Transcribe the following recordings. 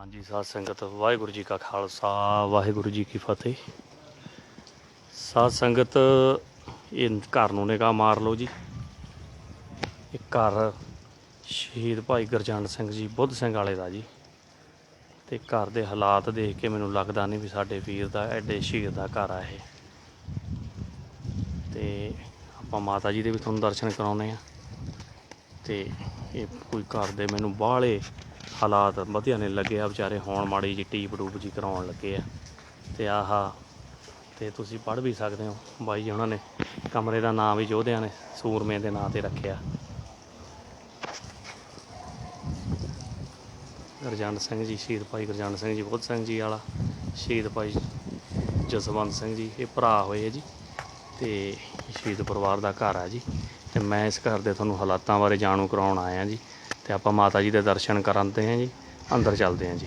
ਹਾਂਜੀ, ਸਾਧ ਸੰਗਤ, ਵਾਹਿਗੁਰੂ ਜੀ ਕਾ ਖਾਲਸਾ, ਵਾਹਿਗੁਰੂ ਜੀ ਕੀ ਫਤਿਹ। ਸਾਧ ਸੰਗਤ, ਇਹ ਘਰ ਨੂੰ ਨਿਗਾਹ ਮਾਰ ਲਓ ਜੀ। ਇਹ ਘਰ ਸ਼ਹੀਦ ਭਾਈ ਗੁਰਜੰਟ ਸਿੰਘ ਜੀ, ਬੁੱਧ ਸਿੰਘ ਵਾਲੇ ਦਾ ਜੀ। ਤੇ ਘਰ ਦੇ ਹਾਲਾਤ ਦੇਖ ਕੇ ਮੈਨੂੰ ਲੱਗਦਾ ਨਹੀਂ ਵੀ ਸਾਡੇ ਵੀਰ ਦਾ, ਐਡੇ ਸ਼ਹੀਦ ਦਾ ਘਰ ਆ ਇਹ। ਤੇ ਆਪਾਂ ਮਾਤਾ ਜੀ ਦੇ ਵੀ ਤੁਹਾਨੂੰ ਦਰਸ਼ਨ ਕਰਾਉਨੇ ਆ ਤੇ ਇਹ ਕੋਈ ਘਰ ਦੇ ਮੈਨੂੰ ਬਾਹਲੇ ਹਾਲਾਤ ਵਧੀਆ ਨੇ ਲੱਗੇ ਆ, ਵਿਚਾਰੇ ਹੋਣ ਮਾੜੀ ਜੀ ਟੀਪ ਟੂਪ ਜੀ ਕਰਾਉਣ ਲੱਗੇ ਆ। ਤੇ ਆਹਾ, ਤੇ ਤੁਸੀਂ ਪੜ੍ਹ ਵੀ ਸਕਦੇ ਹੋ, ਬਾਈ ਜੀ ਉਹਨਾਂ ਨੇ ਕਮਰੇ ਦਾ ਨਾਮ ਵੀ ਯੋਧਿਆਂ ਨੇ ਸੂਰਮੇ ਦੇ ਨਾਂ ਤੇ ਰੱਖਿਆ। ਗੁਰਜੰਟ ਸਿੰਘ ਜੀ, ਸ਼ਹੀਦ ਭਾਈ ਗੁਰਜੰਟ ਸਿੰਘ ਜੀ, ਬੁੱਧ ਸਿੰਘ ਜੀ ਵਾਲਾ, ਸ਼ਹੀਦ ਭਾਈ ਜਸਵੰਤ ਸਿੰਘ ਜੀ, ਇਹ ਭਰਾ ਹੋਏ ਆ ਜੀ, ਤੇ ਸ਼ਹੀਦ ਪਰਿਵਾਰ ਦਾ ਘਰ ਆ ਜੀ। ਤੇ ਮੈਂ ਇਸ ਘਰ ਦੇ ਤੁਹਾਨੂੰ ਹਾਲਾਤਾਂ ਬਾਰੇ ਜਾਣੂ ਕਰਾਉਣ ਆਇਆ ਜੀ। ਤੇ ਆਪਾਂ ਮਾਤਾ ਜੀ ਦੇ ਦਰਸ਼ਨ ਕਰਾਂਦੇ ਹਾਂ ਜੀ, ਅੰਦਰ ਚੱਲਦੇ ਹਾਂ ਜੀ।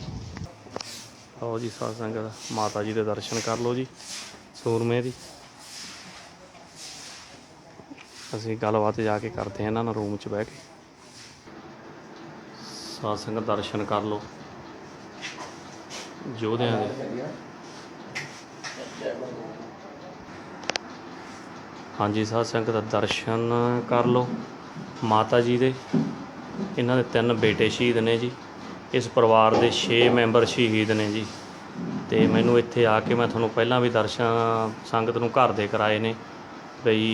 ਆਓ ਜੀ ਸਾਧ ਸੰਗਤ, ਮਾਤਾ ਜੀ ਦੇ ਦਰਸ਼ਨ ਕਰ ਲਓ ਜੀ, ਸੂਰਮੇ ਦੀ। ਅਸੀਂ ਗੱਲਬਾਤ ਜਾ ਕੇ ਕਰਦੇ ਹਾਂ ਇਹਨਾਂ ਨਾਲ ਰੂਮ 'ਚ ਬਹਿ ਕੇ। ਸਾਧ ਸੰਗਤ ਦਰਸ਼ਨ ਕਰ ਲਓ। ਯੋਧਿਆਂ ਦੇ। ਹਾਂਜੀ, ਸਾਧ ਸੰਗਤ ਦਰਸ਼ਨ ਕਰ ਲਓ। ਮਾਤਾ ਜੀ ਦੇ। ਇਹਨਾਂ ਦੇ ਤਿੰਨ ਬੇਟੇ ਸ਼ਹੀਦ ਨੇ ਜੀ। ਇਸ ਪਰਿਵਾਰ ਦੇ 6 ਮੈਂਬਰ ਸ਼ਹੀਦ ਨੇ ਜੀ। ਤੇ ਮੈਨੂੰ ਇੱਥੇ ਆ ਕੇ ਮੈਂ ਤੁਹਾਨੂੰ ਪਹਿਲਾਂ ਵੀ ਦਰਸ਼ਨ ਸੰਗਤ ਨੂੰ ਘਰ ਦੇ ਕਰਾਏ ਨੇ ਬਈ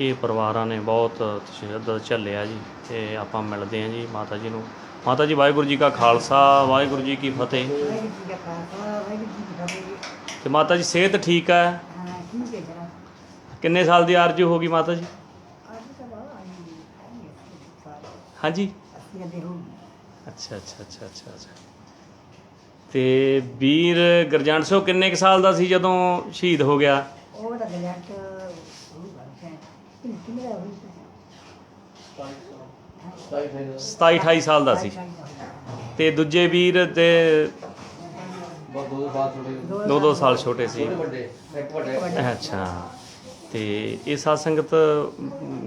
ਇਹ ਪਰਿਵਾਰਾਂ ਨੇ ਬਹੁਤ ਤਸ਼ੱਦਦ ਝੱਲਿਆ ਜੀ। ਤੇ ਆਪਾਂ ਮਿਲਦੇ ਹਾਂ ਜੀ ਮਾਤਾ ਜੀ ਨੂੰ। ਮਾਤਾ ਜੀ ਵਾਹਿਗੁਰੂ ਜੀ ਕਾ ਖਾਲਸਾ ਵਾਹਿਗੁਰੂ ਜੀ ਕੀ ਫਤਿਹ। ਤੇ ਮਾਤਾ ਜੀ ਸਿਹਤ ਠੀਕ ਹੈ? ਕਿੰਨੇ ਸਾਲ ਦੀ ਆਰਜੂ ਹੋ ਗਈ ਮਾਤਾ ਜੀ ਅੱਜ ਤਾਂ ਬਾਹਰ ਆਈ ਨਹੀਂ ਸਾਰੇ ਹਾਂਜੀ। ਅਸੀਂ ਦੇ ਹੋ। ਅੱਛਾ ਅੱਛਾ ਅੱਛਾ ਅੱਛਾ ਅੱਛਾ। ਤੇ ਵੀਰ ਗਰਜੰਟ ਸਿੰਘ ਕਿੰਨੇ ਕੁ ਸਾਲ ਦਾ ਸੀ ਜਦੋਂ ਸ਼ਹੀਦ ਹੋ ਗਿਆ? ਉਹ ਤਾਂ ਗਲਤ ਉਹ ਗੱਲ ਹੈ ਕਿ ਕਿੰਨੇ ਦਾ ਹੋਈ 27 28 ਸਾਲ ਦਾ ਸੀ। ਤੇ ਦੂਜੇ ਵੀਰ ਤੇ ਬਹੁਤ ਦੋ ਦੋ ਦੋ ਸਾਲ ਛੋਟੇ ਸੀ। ਵੱਡੇ ਇੱਕ ਵੱਡੇ। ਅੱਛਾ। ਤੇ ਇਹ ਸਾਧ ਸੰਗਤ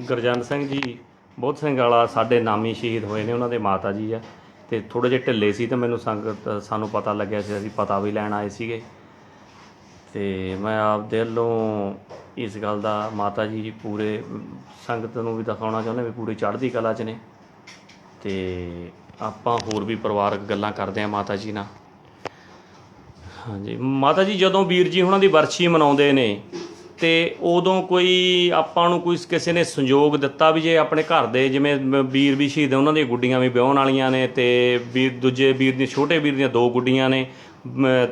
ਗੁਰਜੰਟ ਸਿੰਘ ਜੀ ਬੁੱਧ ਸਿੰਘ ਵਾਲਾ ਸਾਡੇ ਨਾਮੀ ਸ਼ਹੀਦ ਹੋਏ ਨੇ, ਉਹਨਾਂ ਦੇ ਮਾਤਾ ਜੀ ਆ। ਤੇ ਥੋੜੇ ਜਿਹੇ ਢਿੱਲੇ ਸੀ ਤੇ ਮੈਨੂੰ ਸੰਗਤ, ਸਾਨੂੰ ਪਤਾ ਲੱਗਿਆ ਸੀ, ਅਸੀਂ ਪਤਾ ਵੀ ਲੈਣ ਆਏ ਸੀਗੇ। ਤੇ ਮੈਂ ਆਪ ਦਿਲੋਂ ਇਸ ਗੱਲ ਦਾ ਮਾਤਾ ਜੀ ਜੀ ਪੂਰੇ ਸੰਗਤ ਨੂੰ ਵੀ ਦਿਖਾਉਣਾ ਚਾਹੁੰਦੇ ਵੀ ਪੂਰੀ ਚੜ੍ਹਦੀ ਕਲਾ 'ਚ ਨੇ। ਤੇ ਆਪਾਂ ਹੋਰ ਵੀ ਪਰਿਵਾਰਕ ਗੱਲਾਂ ਕਰਦੇ ਆ ਮਾਤਾ ਜੀ ਨਾਲ। ਹਾਂਜੀ, ਮਾਤਾ ਜੀ ਜਦੋਂ ਵੀਰ ਜੀ ਉਹਨਾਂ ਦੀ ਵਰਸ਼ੀ ਮਨਾਉਂਦੇ ਨੇ ਤੇ ਉਦੋਂ ਕੋਈ ਆਪਾਂ ਨੂੰ ਕੋਈ ਕਿਸੇ ਨੇ ਸੰਯੋਗ ਦਿੱਤਾ ਵੀ ਜੇ ਆਪਣੇ ਘਰ ਦੇ ਜਿਵੇਂ ਵੀਰ ਵੀ ਸ਼ਹੀਦ ਉਹਨਾਂ ਦੀਆਂ ਗੁੱਡੀਆਂ ਵੀ ਵਿਆਹਣ ਵਾਲੀਆਂ ਨੇ ਤੇ ਵੀਰ ਦੂਜੇ ਵੀਰ ਦੀਆਂ ਛੋਟੇ ਵੀਰ ਦੀਆਂ ਦੋ ਗੁੱਡੀਆਂ ਨੇ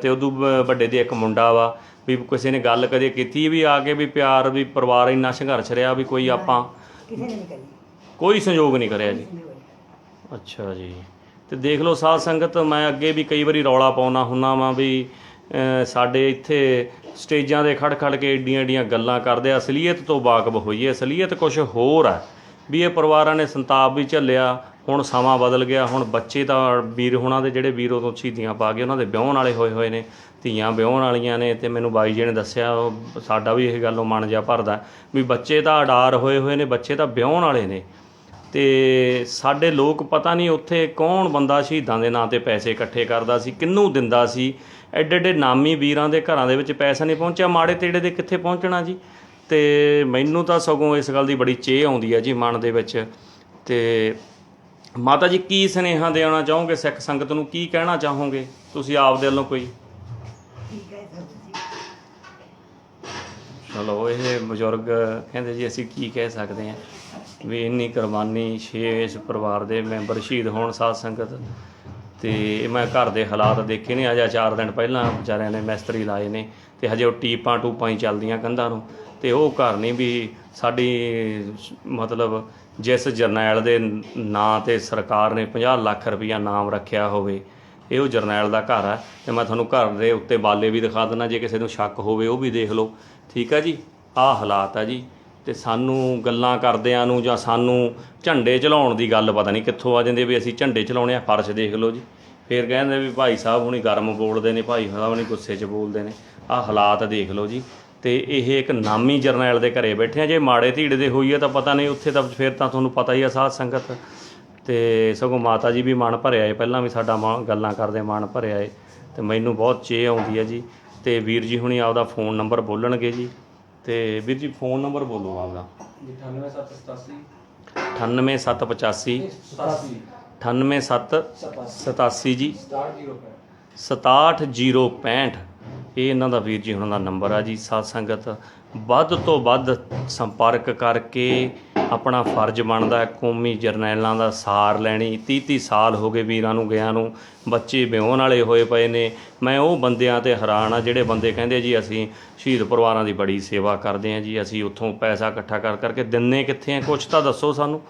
ਤੇ ਉਦੋਂ ਵੱਡੇ ਦੇ ਇੱਕ ਮੁੰਡਾ ਵਾ ਵੀ ਕਿਸੇ ਨੇ ਗੱਲ ਕਦੇ ਕੀਤੀ ਵੀ ਆ ਕੇ ਵੀ ਪਿਆਰ ਵੀ ਪਰਿਵਾਰ ਇੰਨਾ ਸੰਘਰਸ਼ ਰਿਹਾ ਵੀ ਕੋਈ ਆਪਾਂ ਕੋਈ ਸੰਯੋਗ ਨਹੀਂ ਕਰਿਆ ਜੀ। ਅੱਛਾ ਜੀ। ਤੇ ਦੇਖ ਲਓ ਸਾਧ ਸੰਗਤ ਮੈਂ ਅੱਗੇ ਵੀ ਕਈ ਵਾਰੀ ਰੌਲਾ ਪਾਉਣਾ ਹੁੰਨਾ ਵਾਂ ਵੀ ਸਾਡੇ ਇੱਥੇ ਸਟੇਜਾਂ 'ਤੇ ਖੜ ਖੜ ਕੇ ਏਡੀਆਂ ਏਡੀਆਂ ਗੱਲਾਂ ਕਰਦੇ ਆ। ਅਸਲੀਅਤ ਤੋਂ ਵਾਕਬ ਹੋਈਏ ਅਸਲੀਅਤ ਕੁਝ ਹੋਰ ਆ। ਵੀ ਇਹ ਪਰਿਵਾਰਾਂ ਨੇ ਸੰਤਾਪ ਵੀ ਝੱਲਿਆ, ਹੁਣ ਸਮਾਂ ਬਦਲ ਗਿਆ, ਹੁਣ ਬੱਚੇ ਤਾਂ ਵੀਰ ਹੋਣਾ ਦੇ ਜਿਹੜੇ ਵੀਰੋ ਤੋਂ ਸ਼ਹੀਦੀਆਂ ਪਾ ਕੇ ਉਹਨਾਂ ਦੇ ਵਿਆਹਣ ਵਾਲੇ ਹੋਏ ਹੋਏ ਨੇ, ਧੀਆਂ ਵਿਆਹਣ ਵਾਲੀਆਂ ਨੇ ਤੇ ਮੈਨੂੰ ਬਾਈ ਜੀ ਨੇ ਦੱਸਿਆ, ਉਹ ਸਾਡਾ ਵੀ ਇਹ ਗੱਲੋਂ ਮਨ ਜਾ ਭਰਦਾ। ਵੀ ਬੱਚੇ ਤਾਂ ਅਡਾਰ ਹੋਏ ਹੋਏ ਨੇ, ਬੱਚੇ ਤਾਂ ਵਿਆਹਣ ਵਾਲੇ ਨੇ। ਤੇ ਸਾਡੇ ਲੋਕ ਪਤਾ ਨਹੀਂ ਉੱਥੇ ਕੌਣ ਬੰਦਾ ਸ਼ਹੀਦਾਂ ਦੇ ਨਾਂ ਤੇ ਪੈਸੇ ਇਕੱਠੇ ਕਰਦਾ ਸੀ, ਕਿੰਨੂੰ ਦਿੰਦਾ ਸੀ ਐਡੇ ਐਡੇ ਨਾਮੀ ਵੀਰਾਂ ਦੇ ਘਰਾਂ ਦੇ ਵਿੱਚ ਪੈਸਾ ਨਹੀਂ ਪਹੁੰਚਿਆ ਮਾੜੇ ਤੇੜੇ ਦੇ ਕਿੱਥੇ ਪਹੁੰਚਣਾ ਜੀ? ਤੇ ਮੈਨੂੰ ਤਾਂ ਸਗੋਂ ਇਸ ਗੱਲ ਦੀ ਬੜੀ ਚੇਹ ਆਉਂਦੀ ਹੈ ਜੀ ਮਨ ਦੇ ਵਿੱਚ। ਤੇ ਮਾਤਾ ਜੀ ਕੀ ਸੁਨੇਹਾ ਦੇਣਾ ਚਾਹੋਗੇ? ਸਿੱਖ ਸੰਗਤ ਨੂੰ ਕੀ ਕਹਿਣਾ ਚਾਹੋਗੇ? ਤੁਸੀਂ ਆਪ ਦੇ ਵੱਲੋਂ ਕੋਈ? ਚਲੋ ਇਹ ਬਜ਼ੁਰਗ ਕਹਿੰਦੇ ਜੀ ਅਸੀਂ ਕੀ ਕਹਿ ਸਕਦੇ ਹਾਂ? ਵੀ ਇੰਨੀ ਕੁਰਬਾਨੀ ਛੇ ਇਸ ਪਰਿਵਾਰ ਦੇ ਮੈਂਬਰ ਸ਼ਹੀਦ ਹੋਣ ਸਾਧ ਸੰਗਤ। ਤੇ ਮੈਂ ਘਰ ਦੇ ਹਾਲਾਤ ਦੇਖੇ ਨੇ, ਅਜਾ 4 ਦਿਨ ਪਹਿਲਾਂ ਵਿਚਾਰਿਆਂ ਨੇ ਮਿਸਤਰੀ ਲਾਏ ਨੇ ਤੇ ਹਜੇ ਉਹ ਟੀਪਾਂ ਟੂਪਾਂ ਹੀ ਚੱਲਦੀਆਂ ਕੰਧਾਂ ਨੂੰ। ਤੇ ਉਹ ਘਰ ਨਹੀਂ ਵੀ ਸਾਡੀ ਮਤਲਬ ਜਿਸ ਜਰਨੈਲ ਦੇ ਨਾਂ ਤੇ ਸਰਕਾਰ ਨੇ 50 ਲੱਖ ਰੁਪਇਆ ਨਾਮ ਰੱਖਿਆ ਹੋਵੇ, ਇਹ ਉਹ ਜਰਨੈਲ ਦਾ ਘਰ ਹੈ ਤੇ ਮੈਂ ਤੁਹਾਨੂੰ ਘਰ ਦੇ ਉੱਤੇ ਬਾਲੇ ਵੀ ਦਿਖਾ ਦਿੰਦਾ, ਜੇ ਕਿਸੇ ਨੂੰ ਸ਼ੱਕ ਹੋਵੇ ਉਹ ਵੀ ਦੇਖ ਲਓ। ਠੀਕ ਆ ਜੀ? ਆਹ ਹਾਲਾਤ ਆ ਜੀ। ਤੇ ਸਾਨੂੰ ਗੱਲਾਂ ਕਰਦਿਆਂ ਨੂੰ ਜਾਂ ਸਾਨੂੰ ਝੰਡੇ ਚਲਾਉਣ ਦੀ ਗੱਲ ਪਤਾ ਨਹੀਂ ਕਿੱਥੋਂ ਆ ਜਾਂਦੀ ਵੀ ਅਸੀਂ ਝੰਡੇ ਚਲਾਉਣੇ ਆ, ਫਰਸ਼ ਦੇਖ ਲਓ ਜੀ। ਫਿਰ ਕਹਿੰਦੇ ਵੀ ਭਾਈ ਸਾਹਿਬ ਹੁਣੀ ਗਰਮ ਬੋਲਦੇ ਨੇ, ਭਾਈ ਸਾਹਿਬ ਹੁਣੀ ਗੁੱਸੇ 'ਚ ਬੋਲਦੇ ਨੇ। ਆਹ ਹਾਲਾਤ ਦੇਖ ਲਓ ਜੀ। ਤੇ ਇਹ ਇੱਕ ਨਾਮੀ ਜਰਨੈਲ ਦੇ ਘਰੇ ਬੈਠੇ ਆ। ਜੇ ਮਾੜੇ ਧੀੜੇ ਦੇ ਹੋਈ ਹੈ ਤਾਂ ਪਤਾ ਨਹੀਂ ਉੱਥੇ ਤਾਂ ਫਿਰ ਤਾਂ ਤੁਹਾਨੂੰ ਪਤਾ ਹੀ ਆ ਸਾਧ ਸੰਗਤ। ਤੇ ਸਗੋਂ ਮਾਤਾ ਜੀ ਵੀ ਮਨ ਭਰਿਆ ਏ। ਪਹਿਲਾਂ ਵੀ ਸਾਡਾ ਮਨ- ਗੱਲਾਂ ਕਰਦੇ ਮਨ ਭਰਿਆ ਏ। ਤੇ ਮੈਨੂੰ ਬਹੁਤ ਚੇ ਆਉਂਦੀ ਹੈ ਜੀ। ਤੇ ਵੀਰ ਜੀ ਹੁਣੀ ਆਪਦਾ ਫੋਨ ਨੰਬਰ ਬੋਲਣਗੇ ਜੀ। ਤੇ ਵੀਰ ਜੀ ਫੋਨ ਨੰਬਰ ਬੋਲੋ ਆਪਦਾ। 98787 98785 87 98787 ਜੀ। 60 67065 ਇਹ ਇਹਨਾਂ ਦਾ ਵੀਰ ਜੀ ਹੁਣਾਂ ਦਾ ਨੰਬਰ ਆ ਜੀ। ਸਾਧ ਸੰਗਤ ਵੱਧ ਤੋਂ ਵੱਧ ਸੰਪਰਕ ਕਰਕੇ ਆਪਣਾ ਫਰਜ਼ ਬਣਦਾ ਕੌਮੀ ਜਰਨੈਲਾਂ ਦਾ ਸਾਰ ਲੈਣੀ। 30 30 ਸਾਲ ਹੋ ਗਏ ਵੀਰਾਂ ਨੂੰ ਗਿਆ ਨੂੰ। ਬੱਚੇ ਵਿਉਣ ਵਾਲੇ ਹੋਏ ਪਏ ਨੇ। ਮੈਂ ਉਹ ਬੰਦਿਆਂ ਤੇ ਹੈਰਾਨ ਆ ਜਿਹੜੇ ਬੰਦੇ ਕਹਿੰਦੇ ਜੀ, ਅਸੀਂ ਸ਼ਹੀਦ ਪਰਿਵਾਰਾਂ ਦੀ ਬੜੀ ਸੇਵਾ ਕਰਦੇ ਹਾਂ ਜੀ, ਅਸੀਂ ਉੱਥੋਂ ਪੈਸਾ ਇਕੱਠਾ ਕਰ, ਕਰਕੇ ਦਿੰਨੇ ਕਿੱਥੇ ਆ? ਕੁਛ ਤਾਂ ਦੱਸੋ ਸਾਨੂੰ।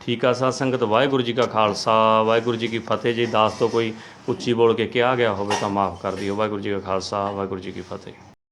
ਠੀਕ ਆ ਸਾਧ ਸੰਗਤ ਵਾਹਿਗੁਰੂ ਜੀ ਕਾ ਖਾਲਸਾ, ਵਾਹਿਗੁਰੂ ਜੀ ਕੀ ਫਤਿਹ ਜੀ। ਦਾਸ ਤੋਂ ਕੋਈ ਉੱਚੀ ਬੋਲ ਕੇ ਕਿਹਾ ਗਿਆ ਹੋਵੇ ਤਾਂ ਮਾਫ ਕਰ ਦਿਓ। ਵਾਹਿਗੁਰੂ ਜੀ ਕਾ ਖਾਲਸਾ, ਵਾਹਿਗੁਰੂ ਜੀ ਕੀ ਫਤਿਹ।